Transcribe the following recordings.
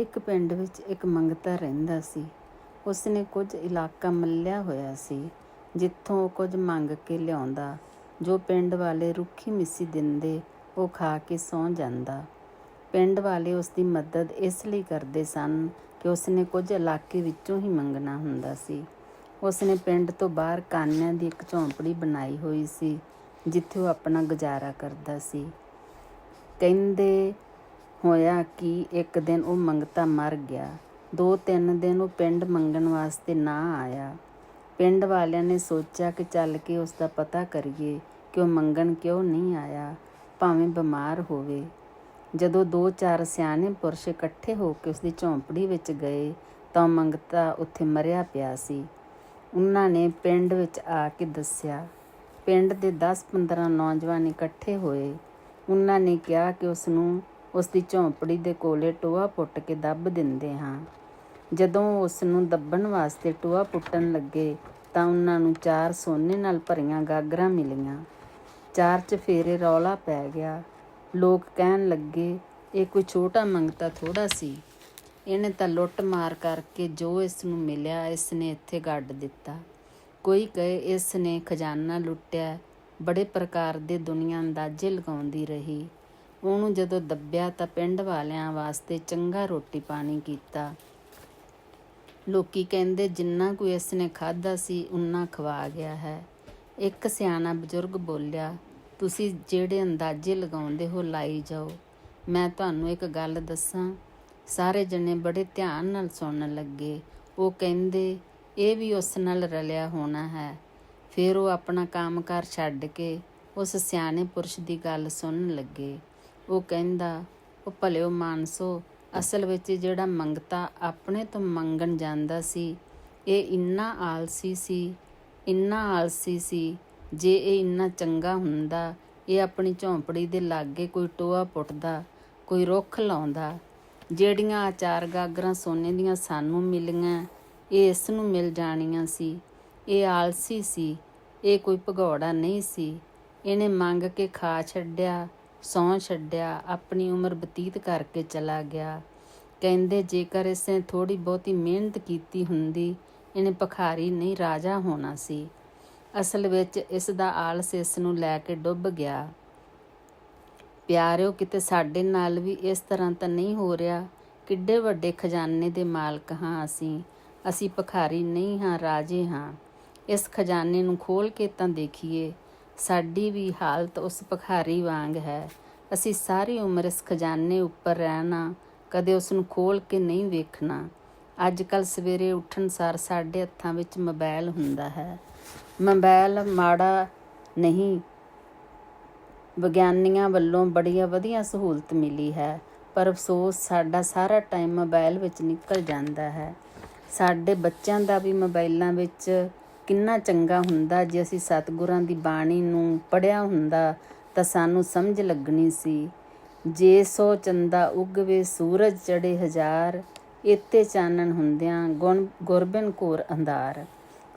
ਇੱਕ ਪਿੰਡ ਵਿੱਚ ਇੱਕ ਮੰਗਤਾ ਰਹਿੰਦਾ ਸੀ। ਉਸ ਨੇ ਕੁਝ ਇਲਾਕਾ ਮੱਲਿਆ ਹੋਇਆ ਸੀ, ਜਿੱਥੋਂ ਉਹ ਕੁਝ ਮੰਗ ਕੇ ਲਿਆਉਂਦਾ, ਜੋ ਪਿੰਡ ਵਾਲੇ ਰੁੱਖੀ ਮਿੱਸੀ ਦਿੰਦੇ, ਉਹ ਖਾ ਕੇ ਸੌਂ ਜਾਂਦਾ। ਪਿੰਡ ਵਾਲੇ ਉਸ ਦੀ ਮਦਦ ਇਸ ਲਈ ਕਰਦੇ ਸਨ ਕਿ ਉਸ ਨੇ ਕੁਝ ਇਲਾਕੇ ਵਿੱਚੋਂ ਹੀ ਮੰਗਣਾ ਹੁੰਦਾ ਸੀ। ਉਸ ਨੇ ਪਿੰਡ ਤੋਂ ਬਾਹਰ ਕਾਨਿਆਂ ਦੀ ਇੱਕ ਝੌਂਪੜੀ ਬਣਾਈ ਹੋਈ ਸੀ, ਜਿੱਥੇ ਉਹ ਆਪਣਾ ਗੁਜ਼ਾਰਾ ਕਰਦਾ ਸੀ। ਕਹਿੰਦੇ ਹੋਇਆ ਕਿ ਇੱਕ ਦਿਨ ਉਹ ਮੰਗਤਾ ਮਰ ਗਿਆ। ਦੋ ਤਿੰਨ ਦਿਨ ਉਹ ਪਿੰਡ ਮੰਗਣ ਵਾਸਤੇ ਨਾ ਆਇਆ। ਪਿੰਡ ਵਾਲਿਆਂ ਨੇ ਸੋਚਿਆ ਕਿ ਚੱਲ ਕੇ ਉਸ ਦਾ ਪਤਾ ਕਰੀਏ ਕਿ ਉਹ ਮੰਗਣ ਕਿਉਂ ਨਹੀਂ ਆਇਆ, ਭਾਵੇਂ ਬਿਮਾਰ ਹੋਵੇ। ਜਦੋਂ ਦੋ ਚਾਰ ਸਿਆਣੇ ਪੁਰਸ਼ ਇਕੱਠੇ ਹੋ ਕੇ ਉਸ ਦੀ ਝੌਂਪੜੀ ਵਿੱਚ ਗਏ ਤਾਂ ਮੰਗਤਾ ਉੱਥੇ ਮਰਿਆ ਪਿਆ ਸੀ। ਉਹਨਾਂ ਨੇ ਪਿੰਡ ਵਿੱਚ ਆ ਕੇ ਦੱਸਿਆ, ਪਿੰਡ ਦੇ 10-15 ਨੌਜਵਾਨ ਇਕੱਠੇ ਹੋਏ। ਉਹਨਾਂ ਨੇ ਕਿਹਾ ਕਿ ਉਸ ਨੂੰ ਉਸ ਦੀ ਝੌਂਪੜੀ ਦੇ ਕੋਲੇ ਟੋਆ ਪੁੱਟ ਕੇ ਦੱਬ ਦਿੰਦੇ ਹਾਂ। ਜਦੋਂ ਉਸ ਨੂੰ ਦੱਬਣ ਵਾਸਤੇ ਟੋਆ ਪੁੱਟਣ ਲੱਗੇ ਤਾਂ ਉਹਨਾਂ ਨੂੰ ਚਾਰ ਸੋਨੇ ਨਾਲ ਭਰੀਆਂ ਗਾਗਰਾਂ ਮਿਲੀਆਂ। ਚਾਰ ਚਫੇਰੇ ਰੌਲਾ ਪੈ ਗਿਆ। ਲੋਕ ਕਹਿਣ ਲੱਗੇ, ਇਹ ਕੋਈ ਛੋਟਾ ਮੰਗਤਾ ਥੋੜਾ ਸੀ। ਇਹਨੇ ਤਾਂ ਲੁੱਟ ਮਾਰ ਕਰਕੇ ਜੋ ਇਸ ਨੂੰ ਮਿਲਿਆ, ਇਸ ਨੇ ਇੱਥੇ ਗੱਡ ਦਿੱਤਾ। ਕੋਈ ਕਹੇ, ਇਸ ਨੇ ਖਜ਼ਾਨਾ ਲੁੱਟਿਆ, ਬੜੇ ਪ੍ਰਕਾਰ ਦੇ ਦੁਨੀਆ ਅੰਦਾਜ਼ੇ ਲਗਾਉਂਦੀ ਰਹੀ। ਉਹਨੂੰ ਜਦੋਂ ਦੱਬਿਆ ਤਾਂ ਪਿੰਡ ਵਾਲਿਆਂ ਵਾਸਤੇ ਚੰਗਾ ਰੋਟੀ ਪਾਣੀ ਕੀਤਾ। ਲੋਕੀ ਕਹਿੰਦੇ ਜਿੰਨਾ ਕੋਈ ਇਸ ਨੇ ਖਾਦਾ ਸੀ, ਉਨਾ ਖਵਾ ਗਿਆ ਹੈ। ਇੱਕ ਸਿਆਣਾ ਬਜ਼ੁਰਗ ਬੋਲਿਆ, ਤੁਸੀਂ ਜਿਹੜੇ ਅੰਦਾਜ਼ੇ ਲਗਾਉਂਦੇ ਹੋ, ਲਾਈ ਜਾਓ। ਮੈਂ ਤੁਹਾਨੂੰ ਇੱਕ ਗੱਲ ਦੱਸਾਂ। ਸਾਰੇ ਜਣੇ ਬੜੇ ਧਿਆਨ ਨਾਲ ਸੁਣਨ ਲੱਗੇ। ਉਹ ਕਹਿੰਦੇ, ਇਹ ਵੀ ਉਸ ਨਾਲ ਰਲਿਆ ਹੋਣਾ ਹੈ। ਫਿਰ ਉਹ ਆਪਣਾ ਕੰਮਕਾਰ ਛੱਡ ਕੇ ਉਸ ਸਿਆਣੇ ਪੁਰਸ਼ ਦੀ ਗੱਲ ਸੁਣਨ ਲੱਗੇ। ਉਹ ਕਹਿੰਦਾ, ਉਹ ਭਲਿਓ ਮਾਨਸੋ, ਅਸਲ ਵਿੱਚ ਜਿਹੜਾ ਮੰਗਤਾ ਆਪਣੇ ਤੋਂ ਮੰਗਣ ਜਾਂਦਾ ਸੀ, ਇਹ ਇੰਨਾ ਆਲਸੀ ਸੀ, ਇੰਨਾ ਆਲਸੀ ਸੀ, ਜੇ ਇਹ ਇੰਨਾ ਚੰਗਾ ਹੁੰਦਾ, ਇਹ ਆਪਣੀ ਝੌਂਪੜੀ ਦੇ ਲਾਗੇ ਕੋਈ ਟੋਆ ਪੁੱਟਦਾ, ਕੋਈ ਰੁੱਖ ਲਾਉਂਦਾ, ਜਿਹੜੀਆਂ ਆਚਾਰ ਗਾਗਰਾਂ ਸੋਨੇ ਦੀਆਂ ਸਾਨੂੰ ਮਿਲੀਆਂ, ਇਹ ਇਸ ਨੂੰ ਮਿਲ ਜਾਣੀਆਂ ਸੀ। ਇਹ ਆਲਸੀ ਸੀ, ਇਹ ਕੋਈ ਭਗੌੜਾ ਨਹੀਂ ਸੀ। ਇਹਨੇ ਮੰਗ ਕੇ ਖਾ ਛੱਡਿਆ ਸੌਂ ਛੱਡਿਆ, ਆਪਣੀ ਉਮਰ ਬਤੀਤ ਕਰਕੇ ਚਲਾ ਗਿਆ। ਕਹਿੰਦੇ, ਜੇਕਰ ਇਸਨੇ ਥੋੜੀ ਬਹੁਤੀ ਮਿਹਨਤ ਕੀਤੀ ਹੁੰਦੀ, ਇਹਨੇ ਭਖਾਰੀ ਨਹੀਂ ਰਾਜਾ ਹੋਣਾ ਸੀ। ਅਸਲ ਵਿੱਚ ਇਸ ਦਾ ਆਲਸ ਇਸ ਨੂੰ ਲੈ ਕੇ ਡੁੱਬ ਗਿਆ। ਪਿਆਰਿਓ, ਕਿਤੇ ਸਾਡੇ ਨਾਲ ਵੀ ਇਸ ਤਰ੍ਹਾਂ ਤਾਂ ਨਹੀਂ ਹੋ ਰਿਹਾ? ਕਿੱਡੇ ਵੱਡੇ ਖਜ਼ਾਨੇ ਦੇ ਮਾਲਕ ਹਾਂ ਅਸੀਂ। ਅਸੀਂ ਭਖਾਰੀ ਨਹੀਂ ਹਾਂ, ਰਾਜੇ ਹਾਂ। ਇਸ ਖਜ਼ਾਨੇ ਨੂੰ ਖੋਲ ਕੇ ਤਾਂ ਦੇਖੀਏ। ਸਾਡੀ ਵੀ ਹਾਲਤ ਉਸ ਭਖਾਰੀ ਵਾਂਗ ਹੈ। ਅਸੀਂ ਸਾਰੀ ਉਮਰ ਇਸ ਖਜ਼ਾਨੇ ਉੱਪਰ ਰਹਿਣਾ, ਕਦੇ ਉਸ ਨੂੰ ਖੋਲ ਕੇ ਨਹੀਂ ਵੇਖਣਾ। ਅੱਜ ਕੱਲ ਸਵੇਰੇ ਉੱਠਣ ਸਾਰ ਸਾਡੇ ਹੱਥਾਂ ਵਿੱਚ ਮੋਬਾਈਲ ਹੁੰਦਾ ਹੈ। ਮੋਬਾਈਲ ਮਾੜਾ ਨਹੀਂ, ਵਿਗਿਆਨੀਆਂ ਵੱਲੋਂ ਬੜੀਆਂ ਵਧੀਆ ਸਹੂਲਤ ਮਿਲੀ ਹੈ, ਪਰ ਅਫਸੋਸ ਸਾਡਾ ਸਾਰਾ ਟਾਈਮ ਮੋਬਾਈਲ ਵਿੱਚ ਨਿਕਲ ਜਾਂਦਾ ਹੈ। ਸਾਡੇ ਬੱਚਿਆਂ ਦਾ ਵੀ ਮੋਬਾਈਲਾਂ ਵਿੱਚ ਕਿੰਨਾ ਚੰਗਾ ਹੁੰਦਾ ਜੇ ਅਸੀਂ ਸਤਿਗੁਰਾਂ ਦੀ ਬਾਣੀ ਨੂੰ ਪੜਿਆ ਹੁੰਦਾ ਤਾਂ ਸਾਨੂੰ ਸਮਝ ਲੱਗਣੀ ਸੀ। ਜੇ ਸੋ ਚੰਦਾ ਉਗਵੇ ਸੂਰਜ ਚੜੇ ਹਜ਼ਾਰ, ਇੱਥੇ ਚਾਨਣ ਹੁੰਦਿਆਂ ਗੁਣ ਗੁਰਬਨ ਘੋਰ ਅੰਧਾਰ।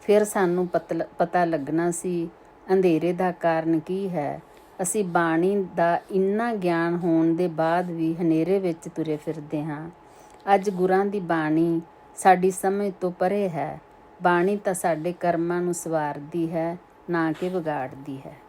ਫਿਰ ਸਾਨੂੰ ਪਤਲ- ਪਤਾ ਲੱਗਣਾ ਸੀ, ਅੰਧੇਰੇ ਦਾ ਕਾਰਨ ਕੀ ਹੈ? ਅਸੀਂ ਬਾਣੀ ਦਾ ਇੰਨਾ ਗਿਆਨ ਹੋਣ ਦੇ ਬਾਅਦ ਵੀ ਹਨੇਰੇ ਵਿੱਚ ਤੁਰੇ ਫਿਰਦੇ ਹਾਂ। ਅੱਜ ਗੁਰਾਂ ਦੀ ਬਾਣੀ ਸਾਡੀ ਸਮਝ ਤੋਂ ਪਰੇ ਹੈ। ਬਾਣੀ ਤਾਂ ਸਾਡੇ ਕਰਮਾਂ ਨੂੰ ਸਵਾਰਦੀ ਹੈ ਨਾ ਕਿ ਵਿਗਾੜਦੀ ਹੈ।